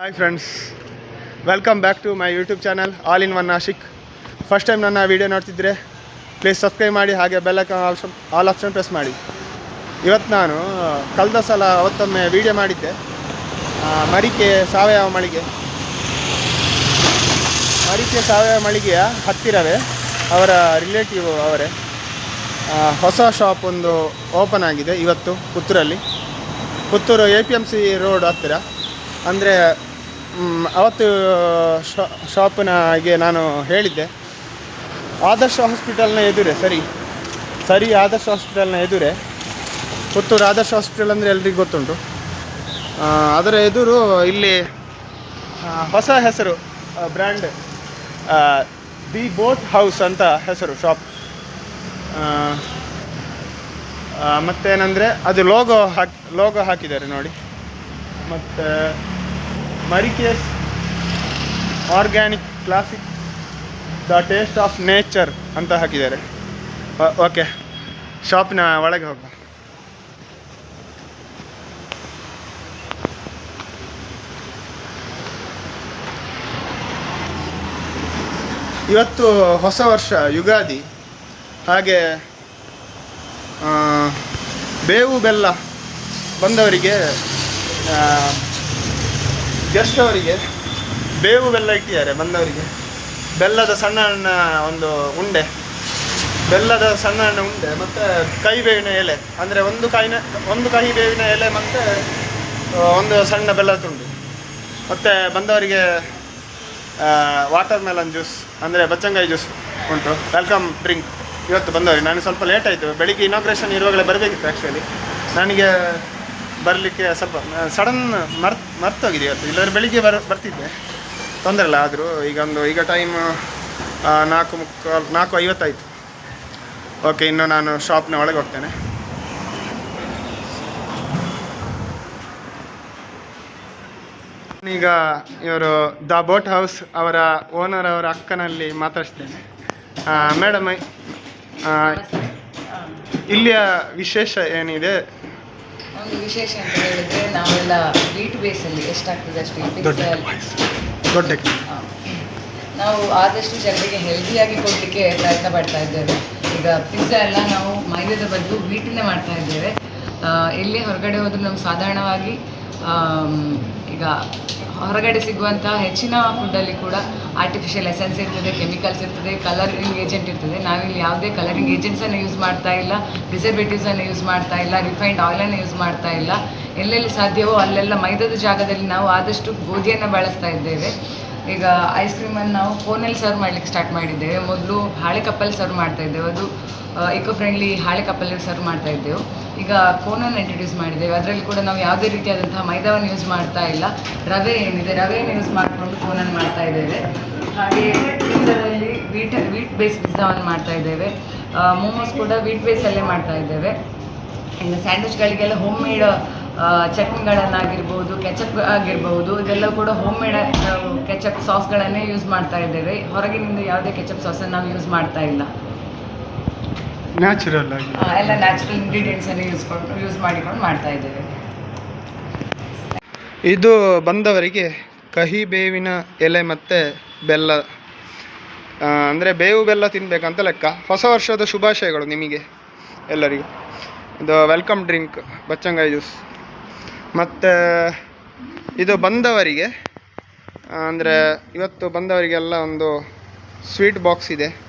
Hi friends welcome back to my YouTube channel all in one Nashik first time ನನ್ನ video ನೋಡ್ತಿದ್ರೆ please subscribe ಮಾಡಿ, ಹಾಗೆ bell icon option all option press ಮಾಡಿ. ಇವತ್ತು ನಾನು ಕಳೆದ ಸಲ ಅವತ್ತೊಮ್ಮೆ ವೀಡಿಯೋ ಮಾಡಿದ್ದೆ. ಮರಿಕೆ ಸಾವಯವ ಮಳಿಗೆ. ಮರಿಕೆ ಸಾವಯವ ಮಳಿಗೆಯ ಹತ್ತಿರವೇ ಅವರ ರಿಲೇಟಿವ್ ಅವರೇ ಹೊಸ ಶಾಪ್ ಒಂದು ಓಪನ್ ಆಗಿದೆ ಇವತ್ತು ಪುತ್ತೂರಲ್ಲಿ. Puttur A P M C road ಹತ್ತಿರ. ಅಂದರೆ ಅವತ್ತು ಶಾಪಿನಾಗೆ ನಾನು ಹೇಳಿದ್ದೆ. ಆದರ್ಶ ಹಾಸ್ಪಿಟಲ್ನ ಎದುರೇ, ಸರಿ. ಸರಿ, ಆದರ್ಶ ಹಾಸ್ಪಿಟಲ್ನ ಎದುರೇ. ಪುತ್ತೂರು ಆದರ್ಶ ಹಾಸ್ಪಿಟಲ್ ಅಂದರೆ ಎಲ್ರಿಗೂ ಗೊತ್ತುಂಟು. ಅದರ ಎದುರು ಇಲ್ಲಿ ಹೊಸ ಹೆಸರು ಬ್ರ್ಯಾಂಡ್ ದಿ ಬೋಟ್ ಹೌಸ್ ಅಂತ ಹೆಸರು, ಶಾಪ್. ಮತ್ತೇನಂದರೆ, ಅದು ಲೋಗೋ ಹಾಕಿ, ಲೋಗೋ ಹಾಕಿದ್ದಾರೆ ನೋಡಿ. ಮತ್ತು ಮರಿಕೇಸ್ organic classic the taste of nature ಅಂತ ಹಾಕಿದ್ದಾರೆ. ಓಕೆ ಶಾಪ್ನ ಒಳಗೆ ಹೋಗ ಇವತ್ತು ಹೊಸ ವರ್ಷ, ಯುಗಾದಿ. ಹಾಗೆ ಬೇವು ಬೆಲ್ಲ ಬಂದವರಿಗೆ ಗೆಸ್ಟ್ ಅವರಿಗೆ. ಬೇವು ಬೆಲ್ಲ ಇಟ್ಟಿದ್ದಾರೆ, ಬಂದವರಿಗೆ. ಬೆಲ್ಲದ ಸಣ್ಣ ಸಣ್ಣ ಒಂದು ಉಂಡೆ. ಬೆಲ್ಲದ ಸಣ್ಣ ಸಣ್ಣ ಉಂಡೆ, ಮತ್ತು ಕಹಿ ಬೇವಿನ ಎಲೆ. ಅಂದರೆ ಒಂದು ಕಾಯಿನ, ಒಂದು ಕಹಿ ಬೇವಿನ ಎಲೆ ಮತ್ತು ಒಂದು ಸಣ್ಣ ಬೆಲ್ಲದ ತುಂಡು. ಮತ್ತು ಬಂದವರಿಗೆ ವಾಟರ್ ಮೆಲನ್ ಜ್ಯೂಸ್ ಅಂದರೆ ಬಚ್ಚಂಗಾಯಿ ಜ್ಯೂಸ್ ಉಂಟು. ವೆಲ್ಕಮ್ ಡ್ರಿಂಕ್ ಇವತ್ತು ಬಂದವರಿಗೆ. ನಾನು ಸ್ವಲ್ಪ ಲೇಟ್ ಆಯಿತು. ಬೆಳಿಗ್ಗೆ ಇನಾಗ್ರೇಷನ್ ಇರುವಾಗಲೇ ಬರಬೇಕಿತ್ತು ಆ್ಯಕ್ಚುಲಿ ನನಗೆ ಬರಲಿಕ್ಕೆ ಸ್ವಲ್ಪ ಸಡನ್ ಮರ್ತ್, ಮರ್ತೋಗಿದೆ ಇವತ್ತು. ಇಲ್ಲಾಂದ್ರೆ ಬೆಳಿಗ್ಗೆ ಬರ, ಬರ್ತಿದ್ದೆ. ತೊಂದರೆ ಇಲ್ಲ ಆದರೂ ಈಗ ಒಂದು, ಈಗ ಟೈಮ್ ನಾಲ್ಕು ಮುಕ್ಕಾಲು, ನಾಲ್ಕು ಐವತ್ತಾಯಿತು. ಓಕೆ ಇನ್ನು ನಾನು ಶಾಪ್ನ ಒಳಗೆ ಹೋಗ್ತೇನೆ. ಈಗ ಇವರು ದ ಬೋಟ್ ಹೌಸ್ ಅವರ ಓನರ್ ಅವರ ಅಕ್ಕನಲ್ಲಿ ಮಾತಾಡಿಸ್ತೇನೆ. ಮೇಡಮ್ ಇಲ್ಲಿಯ ವಿಶೇಷ ಏನಿದೆ? ವಿಶೇಷ ಅಂತ ಹೇಳಿದ್ರೆ ನಾವೆಲ್ಲ ಬೀಟ್ ಬೇಸಲ್ಲಿ ಎಷ್ಟಾಗ್ತದೆ ಅಷ್ಟು ಈ ದೊಡ್ಡ ಹಾ. ನಾವು ಆದಷ್ಟು ಜನರಿಗೆ ಹೆಲ್ದಿಯಾಗಿ ಕೊಡಲಿಕ್ಕೆ ಪ್ರಯತ್ನ ಪಡ್ತಾ ಇದ್ದೇವೆ. ಈಗ ಪಿಜ್ಜಾ ಎಲ್ಲ ನಾವು ಮೈದಾದ ಬದಲು ವೀಟಿಂದ ಮಾಡ್ತಾ ಇದ್ದೇವೆ. ಆ, ಎಲ್ಲಿ ಹೊರಗಡೆ ಹೋದ್ರು ನಾವು ಸಾಧಾರಣವಾಗಿ ಈಗ ಹೊರಗಡೆ ಸಿಗುವಂತಹ ಹೆಚ್ಚಿನ ಫುಡ್ಡಲ್ಲಿ ಕೂಡ ಆರ್ಟಿಫಿಷಿಯಲ್ ಎಸೆನ್ಸ್ ಇರ್ತದೆ ಕೆಮಿಕಲ್ಸ್ ಇರ್ತದೆ ಕಲರಿಂಗ್ ಏಜೆಂಟ್ ಇರ್ತದೆ. ನಾವಿಲ್ಲಿ ಯಾವುದೇ ಕಲರಿಂಗ್ ಏಜೆಂಟ್ಸನ್ನು ಯೂಸ್ ಮಾಡ್ತಾ ಇಲ್ಲ ಪ್ರಿಸರ್ವೇಟಿವ್ಸನ್ನು ಯೂಸ್ ಮಾಡ್ತಾ ಇಲ್ಲ ರಿಫೈನ್ಡ್ ಆಯಿಲನ್ನು ಯೂಸ್ ಮಾಡ್ತಾ ಇಲ್ಲ. ಎಲ್ಲೆಲ್ಲಿ ಸಾಧ್ಯವೋ ಅಲ್ಲೆಲ್ಲ ಮೈದಾದ ಜಾಗದಲ್ಲಿ ನಾವು ಆದಷ್ಟು ಗೋಧಿಯನ್ನು ಬಳಸ್ತಾ ಇದ್ದೇವೆ. ಈಗ ಐಸ್ ಕ್ರೀಮನ್ನು ನಾವು ಫೋನಲ್ಲಿ ಸರ್ವ್ ಮಾಡಲಿಕ್ಕೆ ಸ್ಟಾರ್ಟ್ ಮಾಡಿದ್ದೇವೆ. ಮೊದಲು ಹಾಳೆ ಕಪ್ಪಲ್ಲಿ ಸರ್ವ್ ಮಾಡ್ತಾ ಇದ್ದೇವೆ. ಅದು ಇಕೋ ಫ್ರೆಂಡ್ಲಿ ಹಾಳೆ ಕಪ್ಪಲ್ಲಿ ಸರ್ವ್ ಮಾಡ್ತಾ ಇದ್ದೆವು. ಈಗ ಕೋನನ್ನು ಇಂಟ್ರೊಡ್ಯೂಸ್ ಮಾಡಿದ್ದೇವೆ. ಅದರಲ್ಲಿ ಕೂಡ ನಾವು ಯಾವುದೇ ರೀತಿಯಾದಂತಹ ಮೈದಾವನ್ನು ಯೂಸ್ ಮಾಡ್ತಾ ಇಲ್ಲ. ರವೆ ಏನಿದೆ? ರವೆಯನ್ನು ಯೂಸ್ ಮಾಡಿಕೊಂಡು ಕೋನನ್ನು ಮಾಡ್ತಾ ಇದ್ದೇವೆ. ಹಾಗೆ ಪಿಜ್ಜಾದಲ್ಲಿ ವೀಟ್ ವೀಟ್ ಬೇಸ್ ಪಿಜ್ಜಾವನ್ನು ಮಾಡ್ತಾ ಇದ್ದೇವೆ. ಮೋಮೋಸ್ ಕೂಡ ವೀಟ್ ಬೇಸಲ್ಲೇ ಮಾಡ್ತಾ ಇದ್ದೇವೆ. ಇನ್ನು ಸ್ಯಾಂಡ್ವಿಚ್ಗಳಿಗೆಲ್ಲ ಹೋಮ್ ಮೇಡ್ ಚಟ್ನಿಗಳನ್ನಾಗಿರ್ಬೋದು ಕೆಚಪ್ ಆಗಿರ್ಬೋದು ಇದೆಲ್ಲ ಕೂಡ ಹೋಮ್ ಮೇಡ್ ಕೆಚಪ್ ಸಾಸ್ಗಳನ್ನೇ ಯೂಸ್ ಮಾಡ್ತಾ ಇದ್ದೇವೆ. ಹೊರಗಿನಿಂದ ಯಾವುದೇ ಕೆಚಪ್ ಸಾಸನ್ನು ನಾವು ಯೂಸ್ ಮಾಡ್ತಾ ಇಲ್ಲ. ನ್ಯಾಚುರಲ್ ಆಗಿ. ಆ, ಎಲ್ಲ ನ್ಯಾಚುರಲ್ ಇಂಗ್ರೀಡಿಯೆಂಟ್ಸನ್ನು ಯೂಸ್ ಕೊಂಡು ಯೂಸ್ ಮಾಡಿಕೊಂಡು ಮಾಡ್ತಾ ಇದ್ದೇವೆ. ಇದು ಬಂದವರಿಗೆ ಕಹಿ ಬೇವಿನ ಎಲೆ ಮತ್ತು ಬೆಲ್ಲ ಅಂದರೆ ಬೇವು ಬೆಲ್ಲ ತಿನ್ನಬೇಕಂತ ಲೆಕ್ಕ. ಹೊಸ ವರ್ಷದ ಶುಭಾಶಯಗಳು ನಿಮಗೆ ಎಲ್ಲರಿಗೂ. ಇದು ವೆಲ್ಕಮ್ ಡ್ರಿಂಕ್ ಬಚ್ಚಂಗಾಯಿ ಜ್ಯೂಸ್ ಮತ್ತು ಇದು ಬಂದವರಿಗೆ ಅಂದರೆ ಇವತ್ತು ಬಂದವರಿಗೆಲ್ಲ ಒಂದು ಸ್ವೀಟ್ ಬಾಕ್ಸ್ ಇದೆ.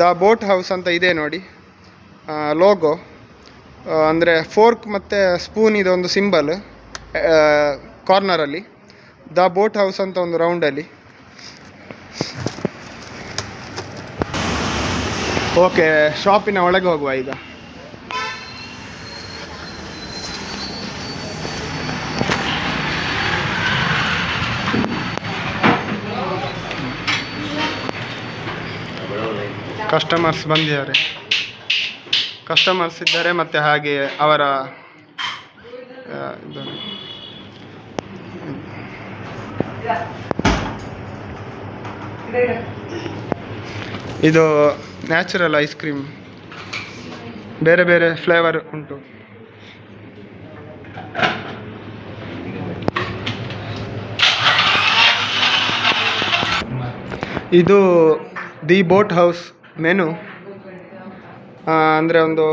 ದ ಬೋಟ್ ಹೌಸ್ ಅಂತ ಇದೆ ನೋಡಿ. ಲೋಗೋ ಅಂದರೆ ಫೋರ್ಕ್ ಮತ್ತು ಸ್ಪೂನ್ ಇದು ಒಂದು ಸಿಂಬಲ್ ಕಾರ್ನರಲ್ಲಿ ದ ಬೋಟ್ ಹೌಸ್ ಅಂತ ಒಂದು ರೌಂಡಲ್ಲಿ ಓಕೆ ಶಾಪಿನ ಒಳಗೆ ಹೋಗುವ ಈಗ. ಕಸ್ಟಮರ್ಸ್ ಬಂದಿದ್ದಾರೆ. ಕಸ್ಟಮರ್ಸ್ ಇದ್ದಾರೆ ಮತ್ತು ಹಾಗೆ ಅವರ ಇದು. ನ್ಯಾಚುರಲ್ ಐಸ್ ಕ್ರೀಮ್ ಬೇರೆ ಬೇರೆ ಫ್ಲೇವರ್ ಉಂಟು. ಇದು ದಿ ಬೋಟ್ ಹೌಸ್ ಮೆನು ಅಂದರೆ ಒಂದು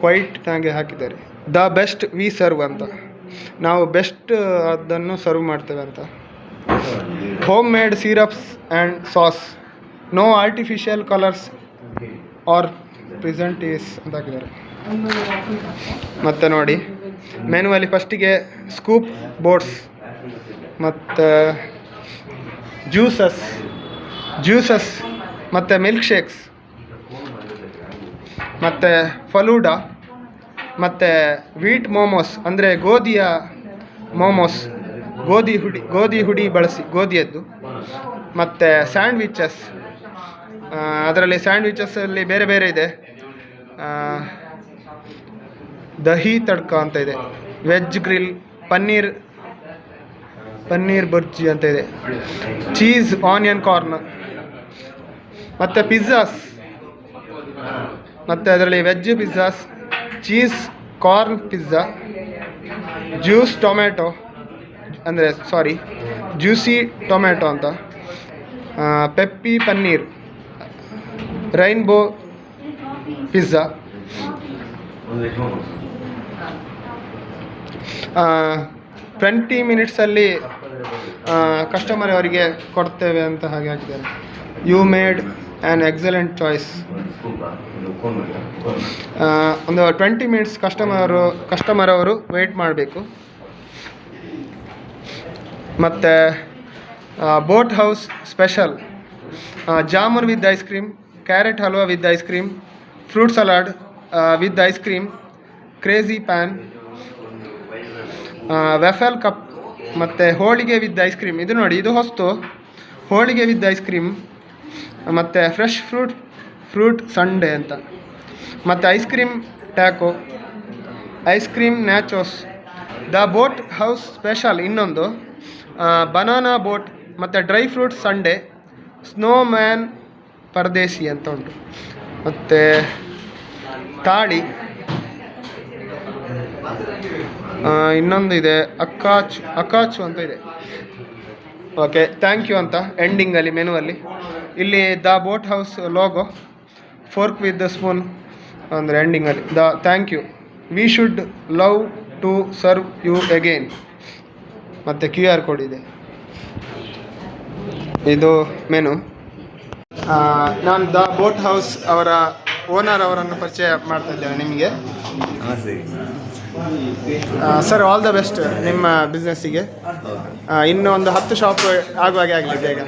ಕ್ವೈಟ್ ಹಾಗೆ ಹಾಕಿದ್ದಾರೆ. ದ ಬೆಸ್ಟ್ ವಿ ಸರ್ವ್ ಅಂತ. ನಾವು ಬೆಸ್ಟ್ ಅದನ್ನು ಸರ್ವ್ ಮಾಡ್ತೇವೆ ಅಂತ. Home made syrups and sauce no artificial colours or preservatives ಅಂತ ಹಾಕಿದ್ದಾರೆ. ಮತ್ತು ನೋಡಿ. ಮೆನುವಲ್ಲಿ ಫಸ್ಟಿಗೆ ಸ್ಕೂಪ್ ಬೋಟ್ಸ್ ಮತ್ತು ಜ್ಯೂಸಸ್ ಜ್ಯೂಸಸ್ ಮತ್ತು ಮಿಲ್ಕ್ ಶೇಕ್ಸ್ ಮತ್ತು ಫಲೂಡಾ ಮತ್ತು ವೀಟ್ ಮೋಮೋಸ್ ಅಂದರೆ ಗೋಧಿಯ ಮೋಮೋಸ್ ಗೋಧಿ ಹುಡಿ ಗೋಧಿ ಹುಡಿ ಬಳಸಿ, ಗೋಧಿಯದ್ದು, ಮತ್ತು ಸ್ಯಾಂಡ್ವಿಚಸ್ ಅದರಲ್ಲಿ ಸ್ಯಾಂಡ್ವಿಚಸ್ಸಲ್ಲಿ ಬೇರೆ ಬೇರೆ ಇದೆ. ದಹಿ ತಡ್ಕ ಅಂತ ಇದೆ ವೆಜ್ ಗ್ರಿಲ್ ಪನ್ನೀರ್ ಪನ್ನೀರ್ ಬುರ್ಜಿ ಅಂತ ಇದೆ ಚೀಸ್ ಆನಿಯನ್ ಕಾರ್ನ್ ಮತ್ತು ಪಿಜ್ಜಾಸ್ ಮತ್ತು ಅದರಲ್ಲಿ veg pizzas cheese corn pizza juice tomato ಅಂದರೆ ಸಾರಿ ಜ್ಯೂಸಿ ಟೊಮ್ಯಾಟೊ ಅಂತ. Peppy paneer rainbow pizza twenty ಮಿನಿಟ್ಸಲ್ಲಿ customer ಅವರಿಗೆ ಕೊಡ್ತೇವೆ ಅಂತ ಹಾಗೆ ಹಾಕಿದ್ದಾರೆ. You made an excellent choice ಒಂದು ಟ್ವೆಂಟಿ ಮಿನಿಟ್ಸ್ ಕಸ್ಟಮರು ಕಸ್ಟಮರ್ ಅವರು ವೆಯ್ಟ್ ಮಾಡಬೇಕು. ಮತ್ತು boat house special jamun with ice cream carrot halwa with ice cream fruit salad with ice cream crazy pan waffle cup ಮತ್ತು holige with ice cream ಇದು ನೋಡಿ ಇದು ಹೊಸ್ತು. Holige with ice cream ಮತ್ತು fresh fruit fruit sundae ಅಂತ. ಮತ್ತು ice cream taco ice cream nachos the boat house special ಇನ್ನೊಂದು. Banana boat ಮತ್ತು dry fruit sundae snow man ಪರದೇಸಿ ಅಂತ ಉಂಟು. ಮತ್ತು ತಾಳಿ. ಇನ್ನೊಂದು ಇದೆ, ಅಕ್ಕಾಚು ಅಕ್ಕಾಚು ಅಂತ ಇದೆ. ಓಕೆ ಥ್ಯಾಂಕ್ ಯು ಅಂತ ಎಂಡಿಂಗಲ್ಲಿ ಮೆನುವಲ್ಲಿ ಇಲ್ಲಿ the boat house logo fork with the spoon ಅಂದರೆ ಎಂಡಿಂಗಲ್ಲಿ the thank you we should love to serve you again ಮತ್ತು ಕ್ಯೂ ಆರ್ ಕೋಡ್ ಇದೆ. ಇದು ಮೆನು ನಾನು ದ ಬೋಟ್ ಹೌಸ್ ಅವರ ಓನರ್ ಅವರನ್ನು ಪರಿಚಯ ಮಾಡ್ತಾ ಇದ್ದೇನೆ ನಿಮಗೆ. ಸರ್ ಆಲ್ ದ ಬೆಸ್ಟ್ ನಿಮ್ಮ ಬಿಸ್ನೆಸ್ಸಿಗೆ ಇನ್ನೂ ಒಂದು ಹತ್ತು ಶಾಪ್ ಆಗುವಾಗೆ ಆಗಲಿ ಬೇಗ.